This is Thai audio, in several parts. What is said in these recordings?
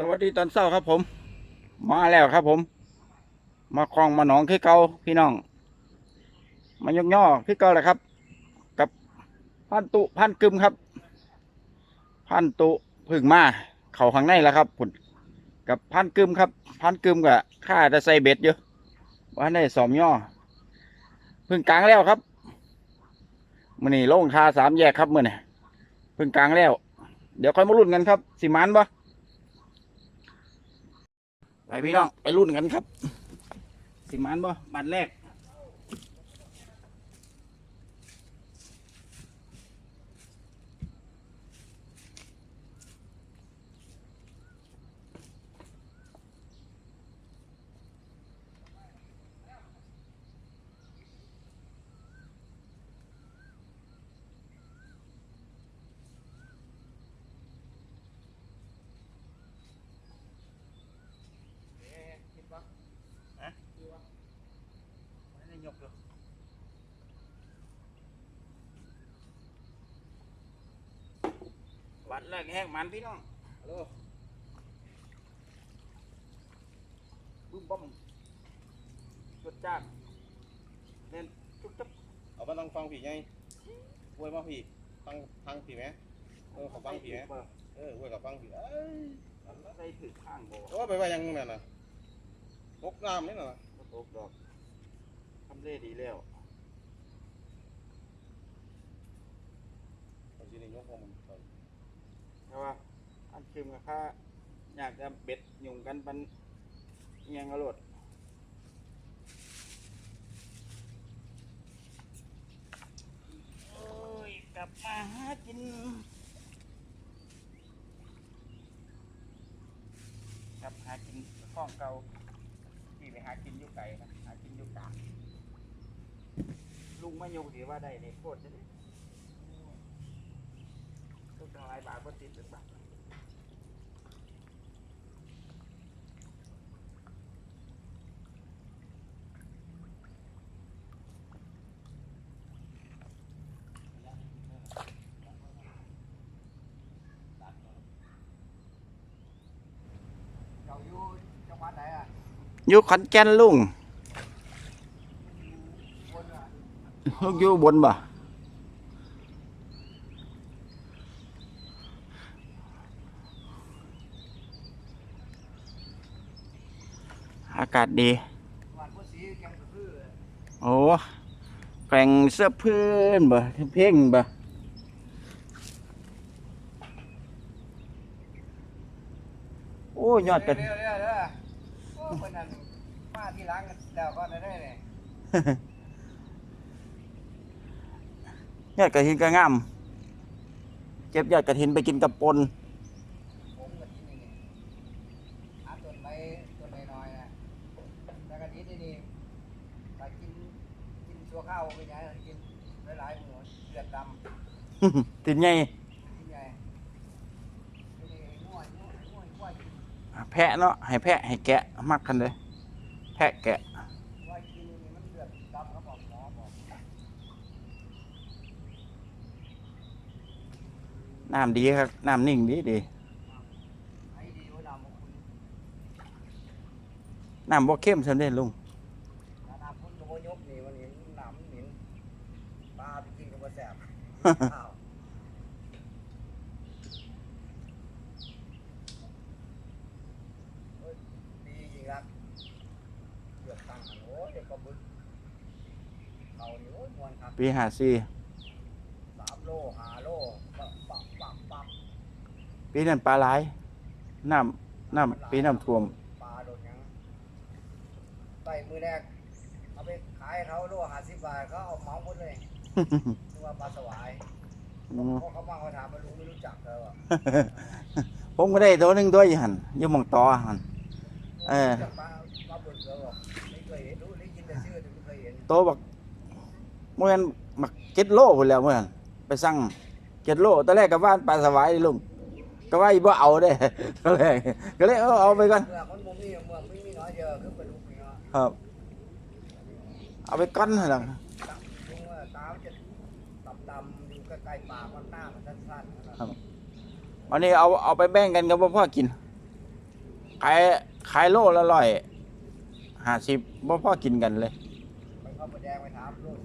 สวัสดีตอนเช้าครับผม มาแล้วครับผม มาคลองมาหนองคือเก่าพี่น้อง มายกย่อคือเก่าแหละครับ กับพันตุพันกึมครับ พันตุพึ่งมาเข่าข้างในแล้วครับผุนกับพันกึมครับพันกึมกับข้าจะใส่เบ็ดอยู่ว่าได้สอมย่อพึ่งกลางแล้วครับมื่อนี้ลงคาสามแยกครับมื่อนี้พึ่งกลางแล้ว เดี๋ยวค่อยมาลุ้นกันครับสิมันปะ ไปพี่น้องไปรุ่นกันครับ สิมันบ่บัตรแรก คิดว่าฮะคิดว่า ไม่ได้ยกเลยวัดแรกแห้งมันพี่น้องฮัลโหลบึ้มบ้อมจุดจ้านเล่นจุ๊บจุ๊บเอามาต้องฟังผีไงอวยมาผีฟังฟังผีไหมเออขอฟังผีไหมเอออวยกับฟังผีเอ้ยใส่ถือข้างโบโอ้ไปไปยังนั่นน่ะตกน้ำนี่น่ะก็ตกดอกทำเล่ดีแล้วเอาทีนี้ยกหัวมันไปแต่ว่า อันคืมกับข้าอยากจะเบ็ดหยุ่งกันปันเอียงกระโดดโอ้ย กลับมาหากิน กลับหากินข้องเก่าที่ไปหากินอยู่ไกลนะหากินอยู่กลาง ลุงไม่ยกถือว่าได้ในโคตรจะได้ลูกตั้งหลายบาทก็ติดเป็นบาทอยู่ขอนแก่นลุง บนอะ ลุงอยู่บนบ่อากาศดีจังหวัดพุทธศรีแกงกระพือโอ้แกว่งเสื้อเพื่อนบ่เพ่งบ่โอ้ยอดกันเร็วๆเร็วๆเร็วๆโอ้คนนั้นมาที่หลังแล้วก็ได้เลย ยอดกระถินก็งามเก็บยอดกระถินไปกินกับปนผมกับที่นี่หาต้นไม้ต้นน้อยๆนะแล้วก็ที่นี่นี่ไปกินกินชัวข้าวไปไงกินหลายๆหมูเลือดดำติดไงกินไงนี่ง่วยง่วยง่วยง่วยกินแพะเนาะให้แพะให้แกะมักกันเลยแพะแกะ ง่วยกินนี่มันเลือดดำเขาบอกหมอบอก น้ำดีครับน้ำนิ่งดีดีไอ้ดีว่าดำของคุณน้ำบ่เข้มสำเร็จลุงถ้าน้ำพุ่นโบยกนี่มันเห็นน้ำมันเหม็นปลาไปกินกับปลาแสบอ้าวเฮ้ยดีจริงครับเลือกตั้งอันโอ้ยเด็กกระบุญเขานี่โอ้ยมวนครับปีหาซีสามโลห้าโลปักปักปักปัก ปีนั้นปลาหลายน้ำน้ำปีน้ำท่วม ปลาโดนหยังใส่มือแรกเอาไปขายให้เขาโลห้าสิบบาทเขาเอาเหมาหมดเลยคือว่าปลาสวายอืมเพราะเขามาเขาถามมาลุงไม่รู้จักเขาอะผมก็ได้ตัวหนึ่งตัวอยู่หันอยู่หมองต่อหันเออรู้จักปลาปลาบนเขาบอกไม่เคยเห็นรู้ได้ยินแต่ชื่อแต่ไม่เคยเห็นตัวบักเมื่อนั้นบักเจ็ดโลพุ่นแล้วเมื่อนั้นไปสั่งเจ็ดโลตอนแรกกับว่านปลาสวายนี่ลุง ก็ว่าอีบ่เอาเด้ตอนแรกก็เลยเอาเอาไปก่อนเมืองมันบ่มีเมืองไม่มีน้อยเดียวคือเป็นลูกเมียครับ เอาไปก้อนหนล่ะลุงว่าตาจะดำๆอยู่ใกล้ๆปากมันหน้ามันสั้นๆนะครับวันนี้เอาเอาไปแบ่งกันกับพ่อกินขายขายโลละร้อยห้าสิบบ่พอกินกันเลยไปเข้าแดงไปถามลูก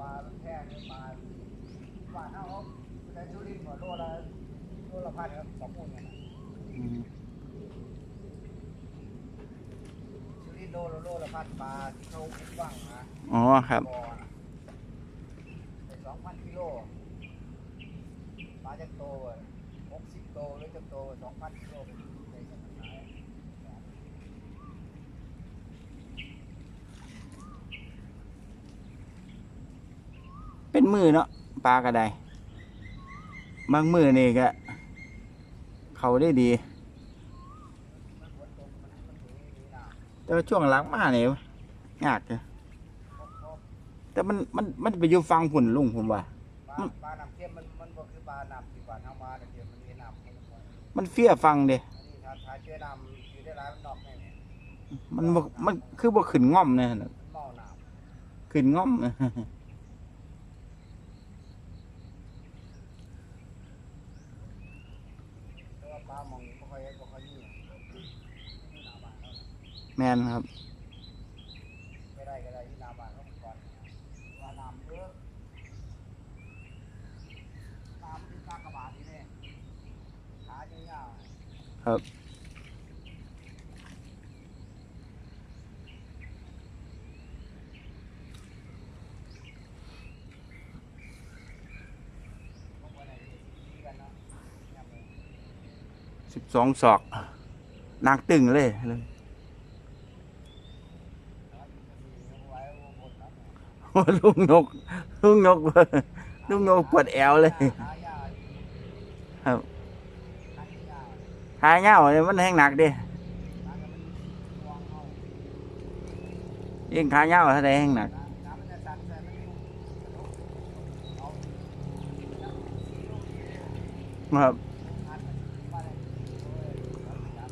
ปลาแท้เนี่ยปลาปลาเท่าในชุรินทร์หมดโลละโลละพันครับสองมูลเนี่ยนะชุรินทร์โลละโลละพันปลาที่เขาว่างนะอ๋อครับบ่อน่ะไปสองพันกิโลปลาจะโตหกสิบโตหรือจะโตสองพันกิโลเป็นในสมัยไหนเป็นมือเนาะปลากระไดบางมือนี่ก็เขาได้ดี มันฝนตกมันมันถึงนี่นะ แต่ว่าช่วงหลังมาเนี่ยยากเลยแต่มันมันมันไปอยู่ฟังผุนลุงผมว่าปลาปลาน้ำเค็มมันมันก็คือปลาน้ำที่บ้านเฮามาแต่เดี๋ยวมันมีน้ำให้มันหมดมันเฟี้ยฟังเด้อันนี้ถ้าถ้าเจอน้ำอยู่ได้หลายมันนอกแน่เนี่ยมันบ่มันคือบ่ขึ้นง่อมเนี่ยมันเมาน้ขึ้นง่อมำแต่ว่าปลามองบ่ค่อยบ่ค่อยมีนี่หน้าบ้านเขาน่ะ แมนครับไม่ได้ก็ได้ที่นาบานเขาก่อนว่าน้ำเยอะน้ำที่กากระบาดนี่เนี่ยขาเยาวๆครับสิบสองศอกนางตึงเลยเลย โอ้ ลุงนก ลุงนกลุงนกปวดแอวเลย ครับหาเงาเนี่ยมันแห้งหนักดิยิ่งขาเงาเท่าใดแห้งหนักครับ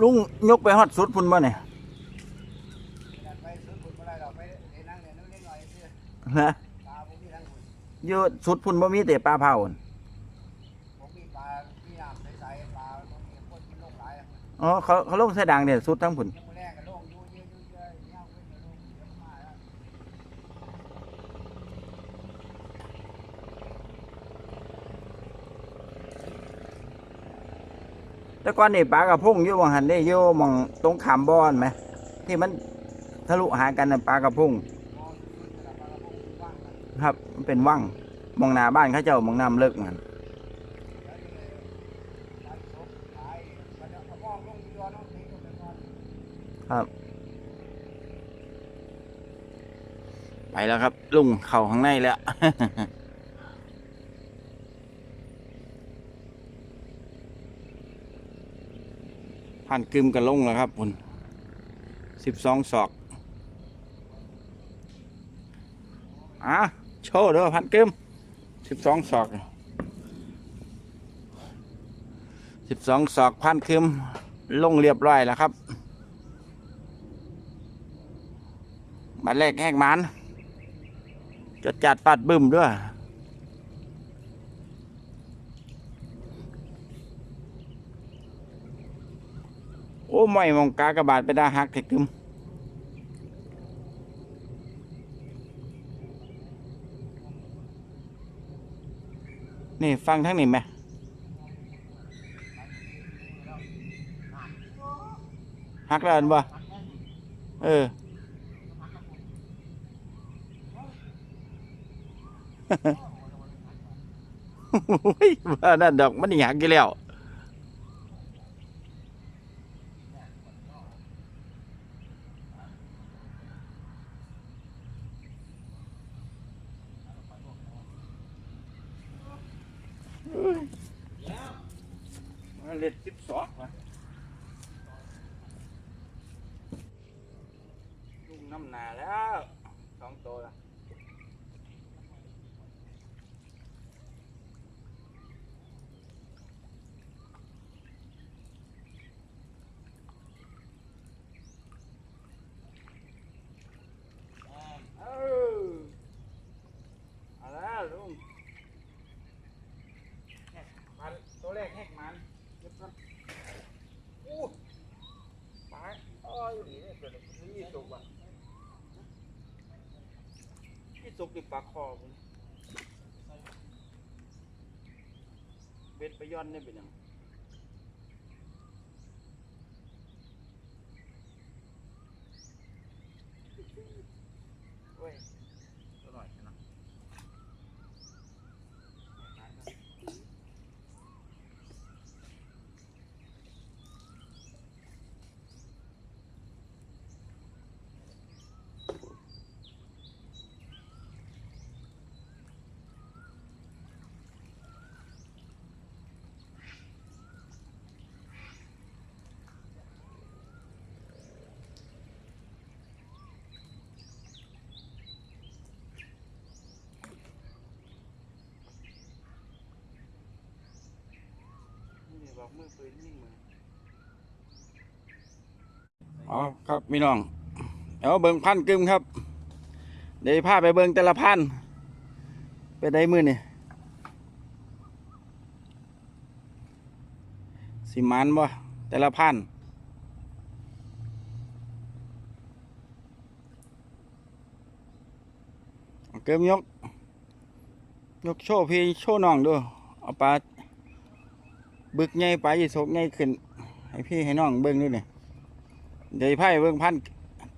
ลุงยกไปฮอดสุดพุ่นบ่เนี่ย นะอยู่สุดพุ่นบ่มีแต่ปลาเผาน่ะอ๋อเขาเขาลงใส่ดังเนี่ยสุดทั้งพุ่นแต่ก่อนนี่ปลากระพงอยู่บางหันได้อยู่หมองตรงขามบอนไหมที่มันทะลุหากันน่ะปลากระพง ครับ มันเป็นว่างมองหน้าบ้านเขาเจ้ามองน้ำเลิกมันครับ ไปแล้วครับ ลุงเข่าข้างในแล้วผ่านกึมกันลงแล้วครับคุณสิบสองศอกอะ โชว์เด้อพันเกึมสิบสองศอกสิบสองศอกพันเกึมลงเรียบร้อยแล้วครับบัตรแรกแหกมันจะจัดปัดบึ้มด้วยโอ้ไม่มองกากระบาดไปได้หักเทกึม นี่ฟังทั้งนี้ไหมหักแล้วอันบ่เออโอ้ยว่านั่นดอกมันนี่หักกี่แล้ว เล็ดสิบสองลุง น้ำหนาแล้วสองตัวละเอาเอาแล้วลุง สุกดิปลาคอพุ่นเบ็ดไปย้อนนี่เป็นยัง เว้ยตัวหน่อยนะนี่ บอกมือปืนยิงมืออ๋อครับพี่น้องเอาเบิ่งพันกึมครับเดี๋ยวพาไปเบิ่งแต่ละพันไปได้มือนี่สิมันบ่แต่ละพันเกิมยก ยกโชว์พี่โชว์น้องดูเอาปลา บึกใหญ่ปลายี่สกใหญ่ขึ้น ให้พี่ให้น้องเบิ้งด้วยเนี่เดี๋ยวไพ่เบิ้งพัน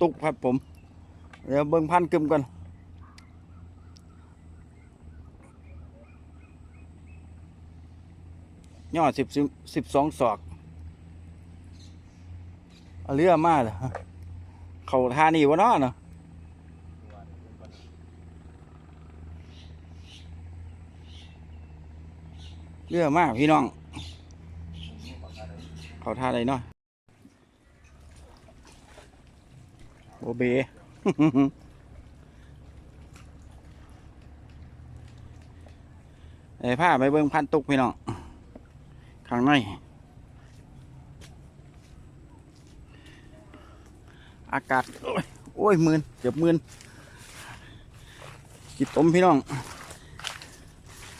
ตุกครับผม เดี๋ยวเบิ้งพันกึมก่อนย่อสิบสิบสองศอกเรือมาเหรอเขาทานี่วะเนาะเนาะเรือมากพี่น้อง เขาท่าอะไรเนาะโบเบไอ้ผ้าไปเบิ้งพันตุกพี่น้องข้างใน อากาศ โอ้ยอยมื่นเกือบมื่นกิดตมพี่น้อง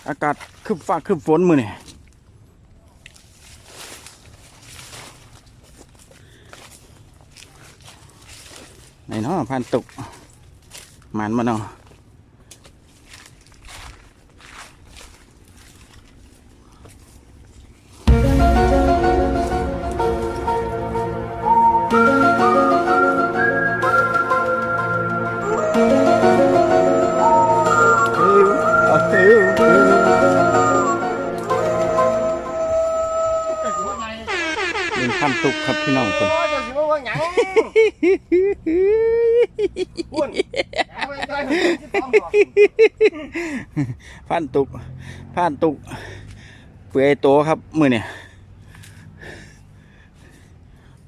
อากาศคืบฟ้าคืบฝนมือนี่ไเนาะพันตุกหมันมาเนาะเอ้ยเอาเอ้ยเอ้ยเป็นพันตุกครับพี่น้องคน โอ้ยจะสิมาว่าหยังพุ่นหาไปได้ที่ต้องบอกพันตุกพันตุก เปื่อยโตครับ มือเนี่ย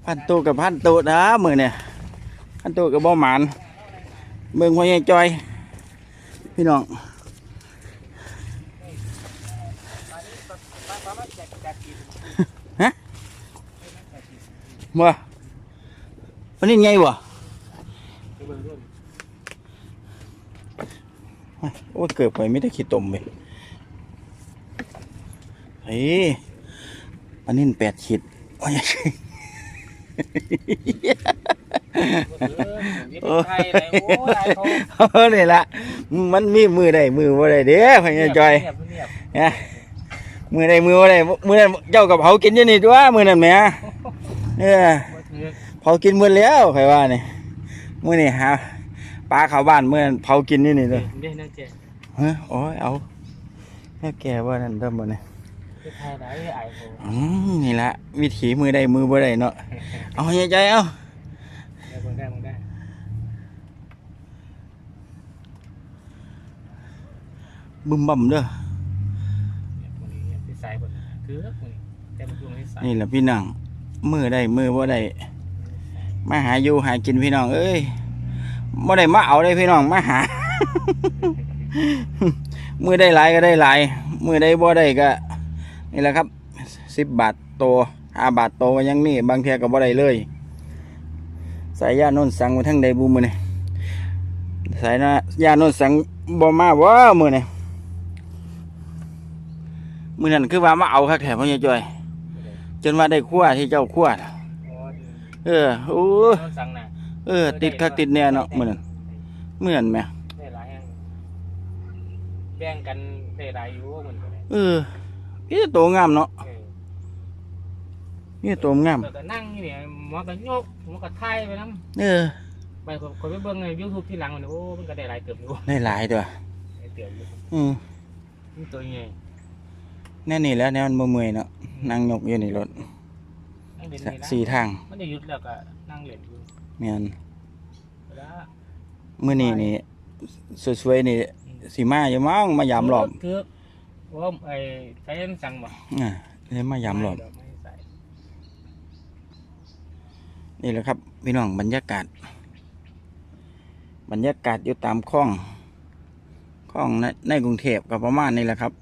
พันตุกกับพันตุนะมือเนี่ยพันตุกกับบ่หมานเมืองพ่อใหญ่จอย พี่น้องฮะบ่ วันนี้ไงบ่โอ้เกิดไปไม่ได้ขี้ตมเลยเฮ้ยอันนี้แปดขีดโอ้ยโอ้ยไทยเนี่ละมันมีมือใดมือบ่ได้เด้อพญาจอยเงีบเงียบนะมือใดมือบ่ได้มือนั้นเจ้ากับเผากินอยู่นี่ตัวมือนั้นแหมเออบ่ถือ เผากินมื้อแล้วใครว่านี่มื้อนี้หาปลาเข้าบ้านมื้อนั้นเผากินนี่นี่เด้อเด้นะเจ๊เฮ้ยโอ้ยเอาแม่แก่ว่านั่นเด้อมื้อนี้คือไทยไหนไอ้โหอืมนี่ละวิถีมือใดมือบ่ได้เนาะเอาใหญ่ใจเอาได้มึงได้มึงได้บึมบ่มเด้อเนี่ยพวกนี้เนี่ยที่สายบนคือพวกนี้แต่มันคือที่สายนี่แหละพี่น้องมือได้มือบ่ได้ มาหาอยู่หากินพี่น้อง เอ้ยบ่ได้มาเอาได้พี่น้องมาหา มือได้หลายก็ได้หลาย มือได้บ่ได้ก็ นี่แหละครับสิบบาทโตห้าบาทโตก็ยังมีบางเทียก็บ่ได้เลยสายยาโนนสั่งมาทั้งใดบูมือนี่สายนะยาโนนสั่งบ่มาบ่มือนี่มือนั่นคือว่ามาเอาคักแถมพ่อใหญ่จ้อยจนว่าได้ขั้วที่เจ้าขั้วนะ เออโอ้โดนสั่งน่ะเออ ติดคักติดแน่เนาะมือนั้นเหมือนไหมได้หลายแห่งแบ่งกันได้หลายอยู่เหมือนกันเลยเออพี่ตัวงามเนาะเออนี่ตัวงามแล้วก็นั่งอยู่เนี่ยหมอก็ยกหมอก็ไทยไปนํเออไปคนคนไปเบิ่งใน YouTube ที่หลังมันโอ้มันก็ได้หลายเติบอยู่ได้หลายตัวได้เติบอยู่อืมมันตัวใหญ่แน่นี่แหล้วแนวมันบ่เมื่อยเนาะนั่งยกอยู่ในรถ นั่งเล่นสนี่นะสี่ทางมันได้หยุดแล้วก็นั่งเล่นอยู่แม่นแล้วมื้อนี้นี่สวยๆนี่สิมาอยู่มั้งมายามรอบคือว่าไอ้ใช้สั่งบ่อ่าเลยมายามรอบไม่ใส่นี่แหละครับพี่น้องบรรยากาศ บรรยากาศอยู่ตามคลองคลองในในกรุงเทพก็ประมาณนี้แหละครับ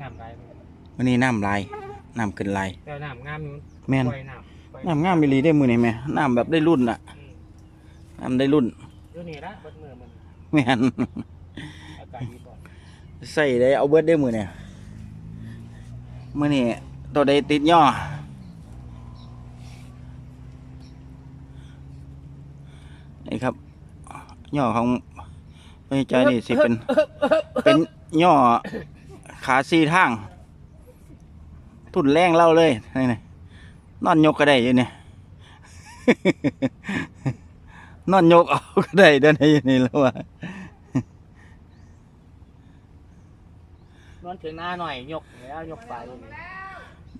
น้ำไหลายวันนี้น้ำลาย น้ำขึ้นลายแต่น้ำงามอยู่แม่นปล่อยน้ำปล่อยน้ำงามมิลีได้มือนี่แม่น้ำแบบได้รุ่นอะอืมน้ำได้รุ่นอยู่นี่ละเบิดมือมันแม่น อากาศดีก่อนใส่ได้เอาเบิดได้มือเนี่ยมือนี่ตัวใดติดย่อนี่ครับย่อของพระเจ้านี่สิเป็น เป็นย่อขาสี่ทาง ทุนแรงเล่าเลยนี่นี่นอนยกก็ได้อยังเนี่ยนอนยกเอาก็ได้เดินในอยู่นี่แล้วว่านอนถึงหน้าหน่อยยกแล้วยกไปอยู่นี่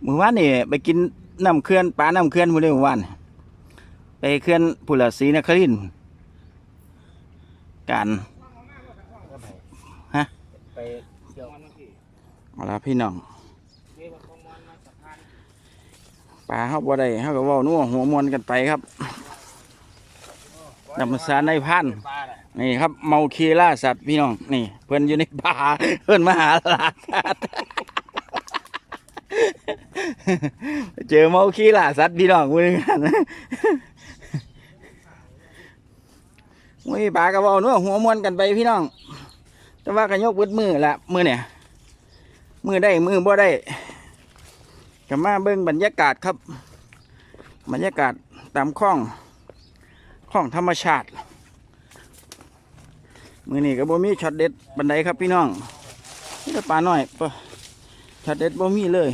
มื่อวานนี่ไปกินน้ำเขื่อนปลาน้ำเขื่อนมื้อนี้มื่อวานไปเขื่อนพุละศรีนครินทร์การฮะไปเที่ยวมันพี่เอาละพี่น้อง เรียกว่าของมันมาสะพาน ปลาเฮาบ่ได้เฮาก็เว้านัวหัวมวนกันไปครับนำสารในพันปลาแหละนี่ครับ เมาคีล่าสัตว์พี่น้องนี่ เพิ่นอยู่ในป่าเพิ่นมาหาลาสัตว์เจอเมาคีล่าสัตว์พี่น้องมือกันมุ้ยปลากระบอกนัวหัวมวนกันไปพี่น้อง แต่ว่ากันยกเบิดมือละมือเนี่ยมือได้มือบ่ได้ ก็มาเบิ่งบรรยากาศครับ บรรยากาศตามคลองคลองธรรมชาติ มือนี่ก็บ่มีช็อตเด็ดบันไดครับพี่น้องนี่อปลาหน่อยปะช็อตเด็ดบมีเลยน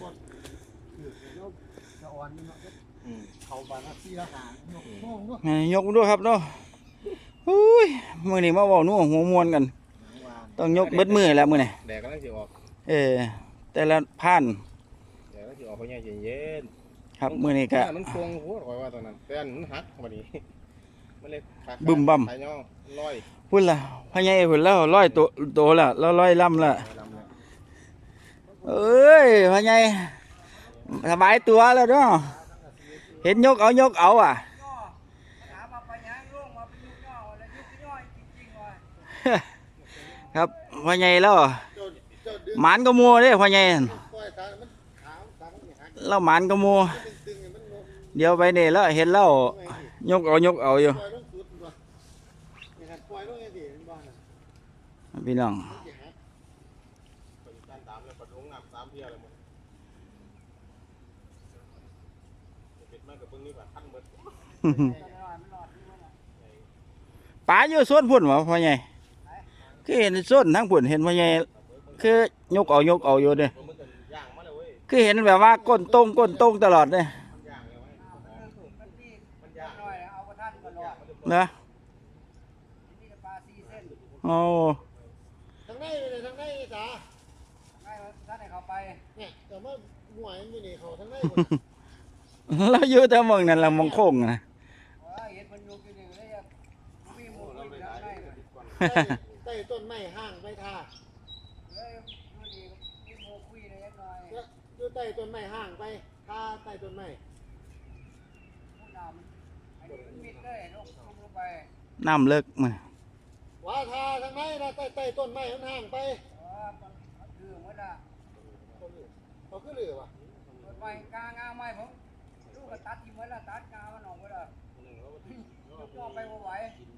มูจะอ่อนนี่เนาะเขาบานที่ละหางยยกด้วยครับเนาะ อุ้ยมือนี่มาเว้านัวหัวมวนกัน ต้องยกเบิดมือแล้วมือนี่แดดกำลังสิออก เออ แต่ละพันแดดกำลังสิออกเพราะเนี่ยเย็นครับมือนี่ก็มันฟงหัวคอยว่าตอนนั้นแต่อันมันหักวันนี้มันเลยขาดบึ้มบั่มขายย่องลอยพุ่นละพญายพุ่นแล้วร้อยตัวโตละแล้วร้อยลำละไปลำเลยเอ้ยพญายสบายตัวแล้วเนาะเห็นยกเอายกเอาอะ ถามมาไปยังร่วงมาเป็นยุกย่ออะไรยุกย่อยจริงๆว่ะ ครับพญายแล้วเจ้าเจ้าดึงหมานก็มัวเด้พญายปล่อยตามันขาวตามันหักแล้วหมานก็มัวตึงๆมันงงเดี๋ยวไปนี่แล้วเห็นแล้วยกเอายกเอาอยู่ปล่อยลงสุดบ่นี่ครับปล่อยลงอย่างนี้มันบ่น่ะพี่น้องมันสิหักเป็นการตามแล้วปัดลงน้ำตามเพียเลยหมดเป็ดมากกับเพิ่งนี่แบบขั้นเบิดป๋าอยู่ส่วนพุ่นวะพ่อใหญ่ คือเห็นส่วนทั้งพุ่นเห็นพ่อใหญ่คือยกเอายกเอาอยู่เด้มันก็ย่างมาเลยเว้ยคือเห็นแบบว่าก้นตรงก้นตรงตลอดเด้มันย่างเลยเว้ยมันมีมันย่างหน่อยเอากระทันมาลอยนะนี่ปลาซีเส้นโอ้ทางในเลยทางในจ้าให้ท่านให้เขาไปเนี่ยแต่ว่าหวยมันอยู่นี่เขาทางในหมดเราอยู่แต่เมืองนั่นละเมองโค้งนะเห็นมันอยู่กินหนึ่งเลยมีหมูอยู่แล้วไงใต้ต้นไม้ห้างไม่ท่าเลยดูดีมีหมูคุยเลยหน่อยอยู่ใต้ต้นไม้ห้างไปท่าใต้ต้นไม้ผู้นำอันนี้มิดเลยลงลงไปน้ำเลิกมาว่าท่าทางในนะใต้ใต้ต้นไม้มันห่างไปเออคือเมื่อละเขาขึ้นเหลือวะต้นไม้กางาไม้ผมลูกก็ตัดที่เมื่อละตัดกามันออกเมื่อละยกไปบ่ไหวตัดกาถึงละ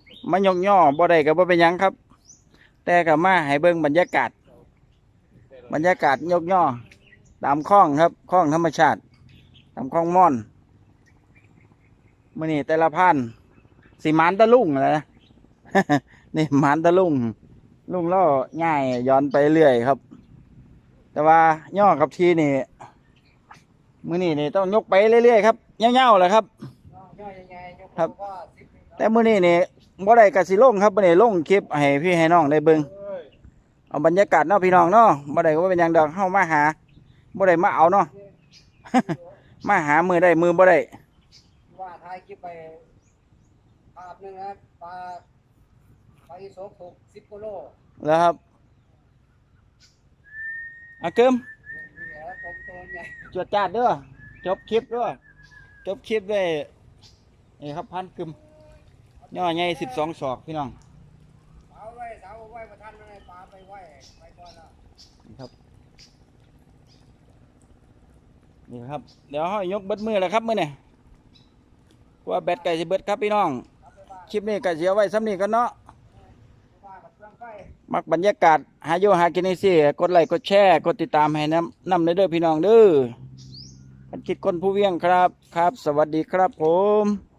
มายกย่อบ่ได้ก็บ่เป็นยังครับ แต่ก็มาให้เบิ่งบรรยากาศ บรรยากาศยกย่อตามคลองครับคลองธรรมชาติ ตามคลองม่อนมื้อนี้แต่ละพันสิหมานตะลุ่งอะไรนะนี่มานตะลุ่งลุงล่อง่ายย้อนไปเรื่อยครับ แต่ว่าย่อกับทีนี่มื้อนี้นี่ต้องยกไปเรื่อยๆครับเงี้ยวๆแหละครับย่อยยังไงยกครับ แต่มื้อนี้นี่ บ่ได้กสิลงครับมื้อนี้ลงคลิปให้พี่ให้น้องได้เบิ่งเอาบรรยากาศเนาะพี่น้องเนาะบ่ได้ก็บ่เป็นหยังดอกเฮามาหาบ่ได้มาเอาเนาะ มาหามือได้มือบ่ได้ว่าถ่ายคลิปไปภาพหนึงนะปลาปลาอีโซกถูกสิบกิโลแล้วครับอาเกิมเหลือตรงตัวใหญ่จวดจ้าดเด้อจบคลิปเด้อจบคลิปด้วยนี่ครับพันกึม ย่อใหญ่12ศอกพี่น้องเอาไว้สาไว้ประทันอะไรปลาไปไว้ไปก่อนแล้วนี่ครับ นี่ครับ เดี๋ยวเฮายกเบิดมือแล้วครับมื้อนี้ว่าแบตไก่สิเบิดครับพี่น้องคลิปนี้ก็สิเอาไว้ซ้ำนี้กันเนาะว่ากับเครื่องไฟ มักบรรยากาศหายู่หากินนี่สิกดไลค์กดแชร์กดติดตามให้น้ำนำเด้อพี่น้องเด้อกันคิดคนผู้เวียงครับ ครับ สวัสดีครับผม